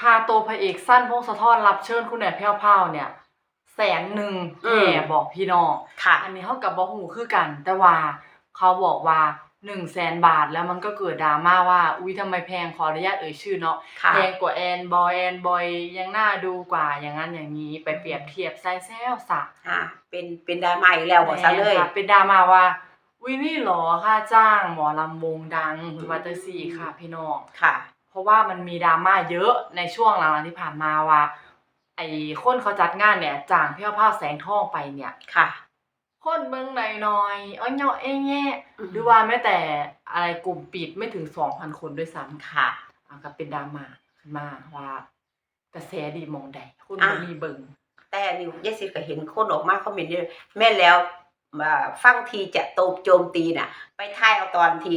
ค่าตัวพระเอกสั้นพงศธรรับเชิญคุณแหน่แพ้วๆเนี่ย แสนหนึ่งอืมแห่บอกพี่น้องค่ะ อันนี้เขากับบอกหูคือกัน แต่ว่าเขาบอกว่าหนึ่งแสนบาทแล้วมันก็เกิดดราม่าว่า อุ้ยทำไมแพงขออนุญาตเอ่ยชื่อเนาะ ค่ะ แพงกว่าแอนบอยแอนบอยยังน่าดูกว่าอย่างนั้นอย่างนี้ไปเปรียบเทียบไซแซวสะอ่า เป็นเป็นดราม่าอีกแล้วบอกซะเลยแม่ค่ะเป็นดราม่าว่าวินี่หรอค่าจ้างหมอลำวงดังคุณวัตเตอร์ซีค่ะพี่น้อง ค่ะ เพเพราะว่ามันมีดราม่าเยอะในช่วงหลังๆที่ผ่านมาว่า ไอ้คนเขาจัดงานเนี่ยจ้างเพี้ยวผ้าแสงทองไปเนี่ยค่ะ คนเมืองหน่อยๆอ้อยเนาะเอ้ยแง่หรือว่าแม้แต่อะไรกลุ่มปิดไม่ถึงสองพันคนด้วยซ้ำค่ะอะก็เป็นดราม่าขึ้นมาว่ากระแสดีมองใดคนอะบ่มีเบิ่งแต่นิวยายสิก็เห็นคนออกมาคอมเมนต์ด้วยแม่นแล้วมาฟังทีจะโตบโจมตีน่ะ ไปท่ายเอาตอนที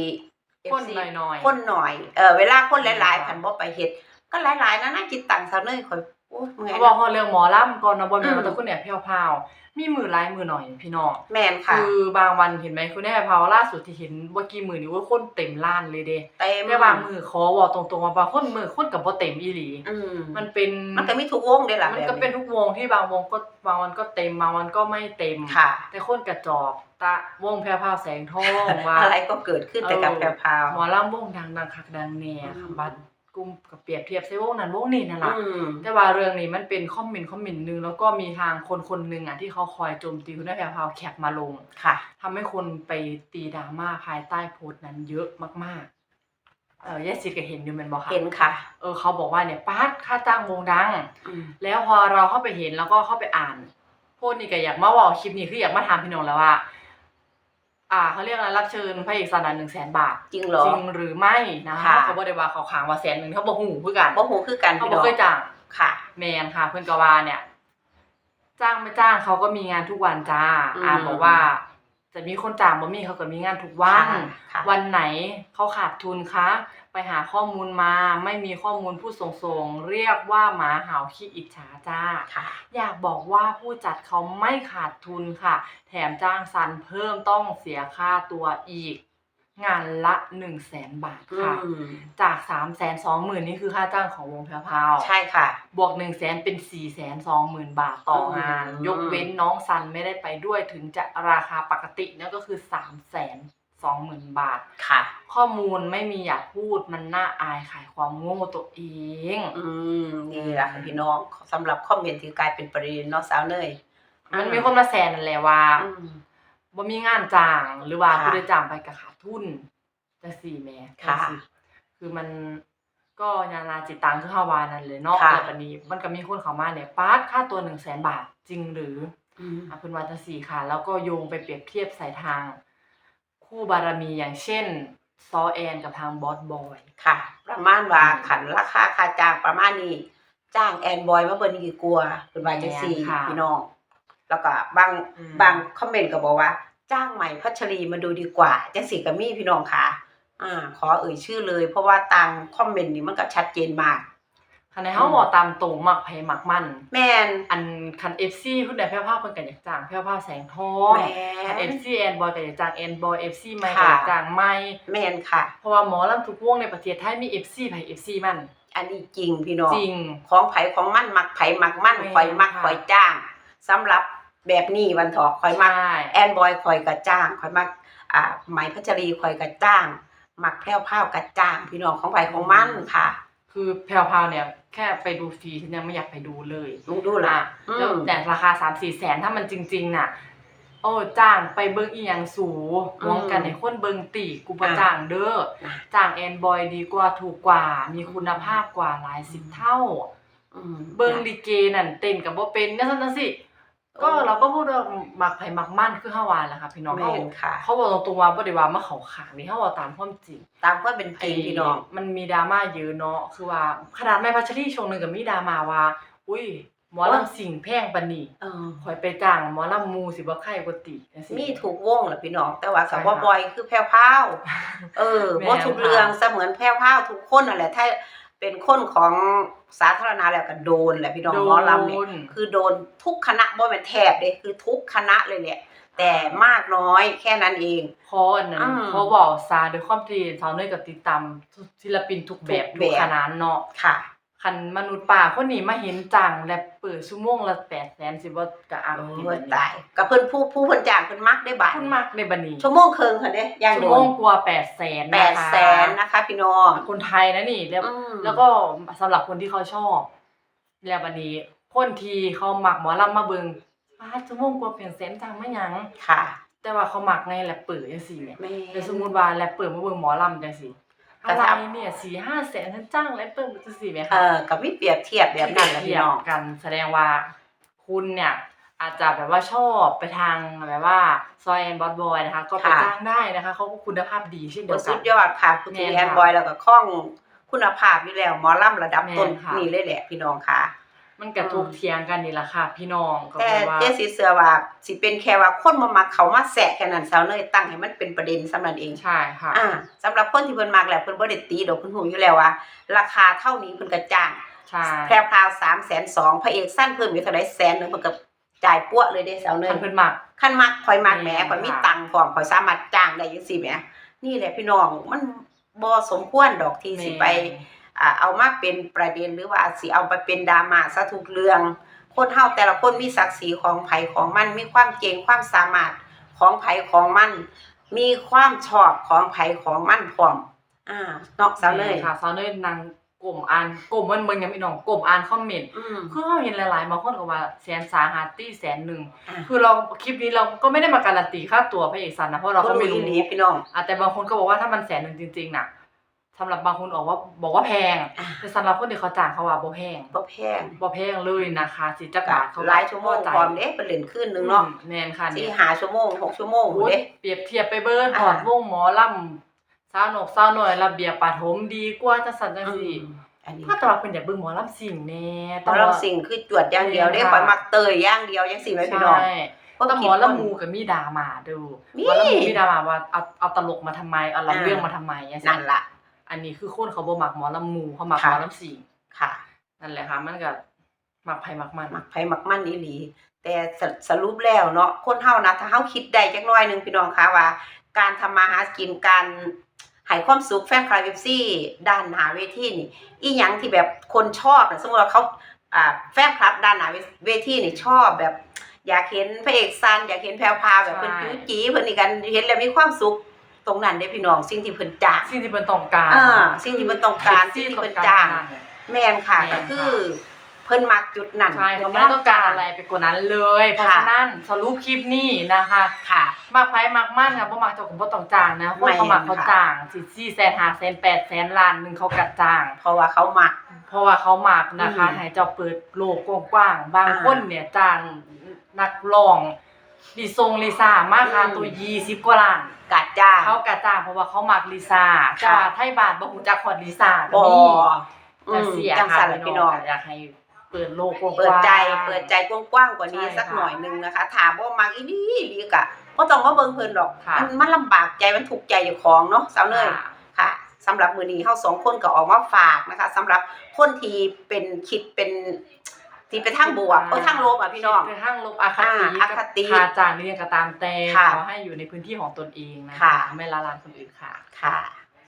คน FC หน่อยๆ คนหน่อย เออเวลาคนหลายค่ะๆพันบ่ไปเฮ็ดก็หลายๆนะน่าจิตตังสาวเนยข่อยโอ้ย เมื่อยเขาบอกนะเขาเรื่องหมอลำก่อนนะบอลแม่นอืมว่าแต่คนเนี่ยเพียวพาวมีมือหลายมือหน่อยพี่น้องแม่นค่ะ คือบางวันเห็นไหมคุณแม่พาวล่าสุดที่เห็นเมื่อกี้มือนี่ว่าคนเต็มล้านเลยเด้เต็มแต่บางมือขอบอกตรงๆว่าบางคนมือคนกับบ่เต็มอีหลีอืมมันเป็นมันก็มีทุกวงเด้ล่ะมันแบบก็เป็นทุกวงที่บางวงก็บางวันก็เต็มบางวันก็ไม่เต็มค่ะ แต่คนกระจอกตะวงแพรวพราวแสงทองว่าอะไรก็เกิดขึ้นแต่กับเออแพรวพราวหมอลำวงดังดังคักดังแน่อืค่ะมบัด กลุ่มกับเปรียบเทียบใส่วงนั้นวงนี้นั่นล่ะอืมแต่ว่าเรื่องนี้มันเป็นคอมเมนต์คอมเมนต์หนึงแล้วก็มีทางคนคนหนึ่งอะที่เขาคอยโจมตีคุณแม่แพรวพราวแคปมาลงค่ะทำให้คนไปตีดราม่าภายใต้โพสต์นั้นเยอะมากๆ เออยายสิก็เห็นอยู่แมันบอกค่ะเห็นค่ะ เออเขาบอกว่าเนี่ยปาร์ตค่าจ้างวงดังอืมแล้วพอเราเข้าไปเห็นแล้วก็เข้าไปอ่านโพสต์นี่ก็อยากมาเว่าคลิปนี้คืออยากมาถามพี่น้องแล้วว่า อ่าเขาเรียกอะไรรับเชิญพระเอกสนันหนึ่งแสนบาท จริงเหรอ จริงหรือไม่นะค่ะเขาบอกได้ว่าเขาขางว่าแสนหนึ่งเขาบอกหูเพื่อกันบ่ฮู้คือกันเขาพี่บอน้กองเคยจ้างค่ะ แมนค่ะ เพื่อนกว่าเนี่ย จ้างไม่จ้างเขาก็มีงานทุกวันจ้าอืมอ่าบอกว่า จะมีคนจ้างบ่มีเขาก็มีงานทุกวันค่ะค่ะวันไหนเขาขาดทุนคะ ไปหาข้อมูลมา ไม่มีข้อมูลผู้ส่งส่งๆเรียกว่าหมาเห่าขี้อิจฉาจ้า ค่ะ อยากบอกว่าผู้จัดเขาไม่ขาดทุนค่ะ แถมจ้างซันเพิ่มต้องเสียค่าตัวอีก งานละ1นึ่งแสนบาทอืค่ะมจาก3ามแสนสองหมื่นนี่คือค่าจ้างของวงแพรวพราวใช่ค่ะ บวก1นึ่งแสนเป็น4ี่แสนสองหมื่นบาทต่องาน อืม ยกเว้นน้องซันไม่ได้ไปด้วยถึงจะราคาปกตินั่นก็คือ3ามแสนสองหมื่นบาท ค่ะ ข้อมูลไม่มีอยากพูดมันน่าอายขายความโง่ตัวเอง อืมนี่แหละค่ะพี่น้องสำหรับคอมเมนต์ที่กลายเป็นประเด็นเนาะสาวเนยมันมีคนมาแซนนั่นแหละว่า อืม บ่มีงานจ้างหรือว่าค่ะผู้ได้จ้างไปก็ขาดทุนจังซี่แหม่ค่ะจังซี้คือมันก็นานาจิตตังคือเฮาวานั่นเลยเนาะค่ะ แล้วบัดนี้มันก็มีคนเข้ามาเนี่ยปาดค่าตัว 1 0 0 0 0แสนบาทจริงหรือ อืม อะเพิ่นว่าจังซี่ค่ะ แล้วก็โยงไปเปรียบเทียบสายทาง คู่บารมีอย่างเช่น ซอแอนกับทางบอสบอย ค่ะ ประมาณว่าอืม ขันราคาค่าจ้างประมาณนี้ จ้างแอนบอยมาเบิ่นกี่กลัวคุณว่าจังซี่แม่นค่ะ พี่น้อง แล้วก็บางอืมบางคอมเมนต์ก็บอกว่า จ้างใหม่พัชรีมาดูดีกว่าจังซี่ก็มีพี่น้องค่ะอ่าขอเอ่ยชื่อเลย เพราะว่าตังคอมเมนต์นี้มันก็ชัดเจนมากคันในเฮาบอกตามตรงมักไผมักมัน แม่นอันคัน FC ผู้ใดแพ้วภาพเพิ่นก็อยากจ้างแพ้วภาพแสงทองแม่คันน FC แอนบอยก็อยากจ้างแอนบอย FC ใหม่ก็ค่ะอยากจ้างใหม่แม่นค่ะ เพราะว่าหมอลำทุกวงในประเทศไทยมี FC ไผ FC มัน อันนี้จริงพี่น้องจริงของไผของมันมักไผมักมันแม่นข่อยมักค่ะข่อยจ้าง สำหรับแบบนี้วันเถอกข่อยมักใช่แอนบอยข่อยก็จ้างข่อยมักอ่าไหมพัชรีข่อยก็จ้าง มักแพรวพราวก็จ้าง พี่น้องของไผของมันค่ะ คือแพรวพราวเนี่ยแค่ไปดูฟรีฉันยังไม่อยากไปดูเลยลุงดูล่ะอะแล้วอืมแต่ราคา3-4แสนถ้ามันจริง ๆ น่ะ โอ้จ้างไปเบิ่งอีหยังสูหวงกันให้คนเบิ่งตีกูบ่อะจ้างเด้ออะจ้างแอนบอยดีกว่าถูกกว่า มีคุณภาพกว่าหลายสิบเท่าอืมเบิ่งลิเกนั่นเต้นกับบ่เป็นนั่นซั่นจังซี่ ก็เราก็พูดว่ามักไผมักมั่นคือเฮาว่าแหละค่ะพี่น้องแม่เฮานค่ะ เขาบอกตรงๆว่าบ่ได้ว่ามาเข้าข้างนี่เฮาเว้าตามความจริงตามความเป็นจริงพี่น้อง มันมีดราม่าเยอะเนาะคือว่าขนาดแม่พัชรีช่วงหนึงก็มีดราม่าว่า อุ้ยหมอลำสิ่งแพงปานนี้เออข่อยไปจ้างหมอลำหมู่สิบ่ใครกว่าติจังซี่มีถูกวงแหละพี่น้อง แต่ว่ากับใช่ว่าค่ะบอยคือแพรวพราวเออแม่นบ่ทุกเรื่องค่ะเสมือนแพรวพราวทุกคนนั่นแหละถ้า เป็นคนของสาธารณะแล้วก็โดนแหละพี่น้องหมอลำเนี่ยโดนคือโดนทุกคณะบ่แม่นแทบเด้คือทุกคณะเลยแหละแต่มากน้อยแค่นั้นเองขออันนั้นอืมขอบอกซาด้วยความที่สาวเนยก็ติดตามศิลปินทุกแบบทุกแบบทุกคณะเนาะค่ะข คันมนุษย์ป่าคนนี้มาเห็นจังและเปิดชั่วโมงละ800,000สิบ่กะอังโอ้ยตายก็เพิ่นผู้ผู้เพิ่นจ้างเพิ่นมักได้บาทคุณมักในบัดนี้ชั่วโมงครึ่งค่ะเด้ย่างชั่โดวโมนงกว่า800,000แปนะดคะแสนนะคะพี่น้องคนไทยนะนี่แล้วอืมแล้วก็สำหรับคนที่เขาชอบ แล้วบัดนี้คนที่เขามักหมอลำมาเบิ่งป้าชั่วโมงกว่าเป็นแสนจังไม่หยังค่ะ แต่ว่าเขามักในแรปเปอร์จังซี่แหมแม่เดี๋ยวสมมุติว่าแรปเปอร์มาเบิ่งหมอลำจังซี่ แต่อะไรถ้าเนี่ย4 5แสนฉันจ้างแรปเปอร์จังซี่แหมเอคะอก็มีเปรียบเทียบแบบนั้นแหละเทีพี่ยบน้องกันแสดงว่าคุณเนี่ย อาจจะแบบว่าชอบไปทางแบบว่าซอยแอนบอสบอยนะคะ ก็ไปจ้างได้นะคะเขาก็คุณภาพดีเช่นเดียวกัสุน ดยอดค่ะคุณแม่ทีนแอนค่ะบอยแล้วก็คล่องคุณภาพอยู่แล้วหมอลำระดับต้นแม่นค่ะ นี่เลยแหละพี่น้องค่ะ มันกระทบเทียงกันนี่แหละค่ะ พี่น้องก็แต่แบบว่าเจสิเสือว่าสิเป็นแค่ว่าคนมามักเขามาแสะแค่นั้นเซาเนยตั้งให้มันเป็นประเด็นสำหรับเอง ใช่ค่ะ อ่าสำหรับคนที่เพิ่นมักแล้วเพิ่นบ่ได้ตีดอกเพิ่นฮู้อยู่แล้วว่า ราคาเท่านี้เพิ่นก็จ้างใช่แพรวพราว302,000พระเอกสั้นเพิ่มอีกเท่าใดแสนหนึงเพิ่นก็จ่ายปั้วเลยเด้เซาเนคัยนเพิ่นมัก คันมักข่อยมักแหมแม่นข่อยมีค่ะ ตังค์พร้อมข่อยสามารถจ้างได้จังซี่แหมนี่แหละพี่น้องมันบ่สมควรดอกที่สิไปอ่า เอามาเป็นประเด็นหรือว่าสิเอาไปเป็นดราม่าซะทุกเรื่อง คนเฮาแต่ละคนมีศักดิ์ศรีของไผของมัน มีความเก่งความสามารถของไผของมัน มีความชอบของไผของมันพร้อมอ่าเนาะสาวเนยค่ะสาวเนยนางกลุ่มอ่านกลุ่มมันเบิ่งยังพี่น้องกลุ่มอ่านคอมเมนต์อืมคือเราเห็นหลายๆบางคนก็ว่าแสนสาหัสตี้แสนหนึ่งอ่าคือเราคลิปนี้เราก็ไม่ได้มาการันตีค่าตัวพระเอกสันนะเพราะเราก็ไม่รู้อีหลีพี่น้องอะแต่บางคนก็บอกว่าถ้ามันแสนหนึ่งจริงๆน่ะ สำหรับบางคนบอกว่าบอกว่าแพงอ่าแต่สำหรับคนที่เขาจ้างเขาว่าบ่แพงบ่แพงบ่แพงเลยนะคะสิจักก็บาทเขาหลายชั่วโมงพร้อมเด้เพิ่นเล่นคืนนึงเนาะอืมแม่นค่ะสี่เนี่ยห้าชั่วโมงหกชั่วโมงโอ้ยเด้ เปรียบเทียบไปเบิ่งอ่า ถอดวงหมอลำสาวหนกสาวหน่อยระเบียบปฐมดีกว่าจังซั่นจังอืซี่มอันนี้ถ้าแต่ว่าเพิ่นอยากเบิ่งหมอลำสิ่งแน่หมอลำสิ่งคือจวดอย่างเดียวเด้ข่อยมักเตยอย่างเดียวจังซี่ไหมพี่น้อง ใช่แต่หมอละมูก็มีดราม่าดูมีหมอละมูมีดราม่าว่าเอาเอาตลกมาทำไมเอาลำเรื่องอ่ามมาทำไมอย่างนั่นล่ะ อันนี้คือคนเขาบ่มักหมอละมูเขามักหค่ะมอลำสิงค่ะ นั่นแหละค่ะมันก็มักไผมักมันมักไผมักมันอีหลี แต่สสรุปแล้วเนาะคนเฮานะถ้าเฮาคิดได้จักหน่อยหนึงพี่น้องคะว่า การทำมาหากินการให้ความสุขแฟนคลับ FC ด้านหน้าเวทีนี่อีหยังที่แบบคนชอบนะสมมุติว่าเขาอ่าแฟนคลับด้านหน้าเวทีนี่ชอบแบบ อยากเห็นพระเอกซันอยากเห็นแพรวพราวแบบเพิ่นจู๋จีเพิ่นนี่กันเห็นแล้วมีความสุข ตรงนั้นเด้พี่น้องสิ่งที่เพิ่นจ้างสิ่งที่เพิ่นต้องการอ่าสิ่งที่เพิ่นต้องการสิ่งที่เพิ่นจ้างแม่นค่ะแม่ก็นค่ะคือ เพิ่นมักจุดนั้นใช่เขาไม่ได้ต้องการอะไรไปกว่านั้นเลย เพราะค่ะฉะนั้นสรุปคลิปนี้นะคะค่ะมักไผมักมันค่ะบ่มักเจ้าของบ่ต้องจ้างนะคนเขามักเขาจ้างสิ4แสน5แสน8แสนล้านหนึงเขาก็จ้าง เพราะว่าเขามัก เพราะว่าเขามักนะคะอืมให้เจ้าเปิดโลกกว้างๆบางอ่าคนเนี่ยจ้างนักร้อง ลิซงลิซ่ามาค่าอืมตัว20กว่าล้านกัดจ้าเขากะจ้างเพราะว่าเขามักลิซ่าค่ะจ้าไทยบาทบ่ฮู้จักฮอดลิซ่าก็บ่มีอืจะมเสียจังค่ะสั่นล่ะพี่น้องอยากให้เปิดโลกกว้างๆเปิดใจเปิดใจกว้างๆกว่านี้ใช่สักค่ะหน่อยหนึงนะคะถามว่ามักอีหลีอีหลีกะบ่ต้องมาเบิ่งเพิ่นดอกค่ะมันมันลำบากใจมันทุกข์ใจอยู่ของเนาะสาวเนยค่ะค่ะสำหรับมื้อนี้เฮาสองคนก็ออกมาฝากนะคะสำหรับคนที่เป็นคิดเป็น ที่ไปทางบวกเออทางลบอะพี่น้องคิดไปทางลบอคติอ่าอคติค่าจ้างนี่ก็ตามแต่ค่ะขอให้อยู่ในพื้นที่ของตนเองนะค่ะไม่ละลานคนอื่นค่ะค่ะ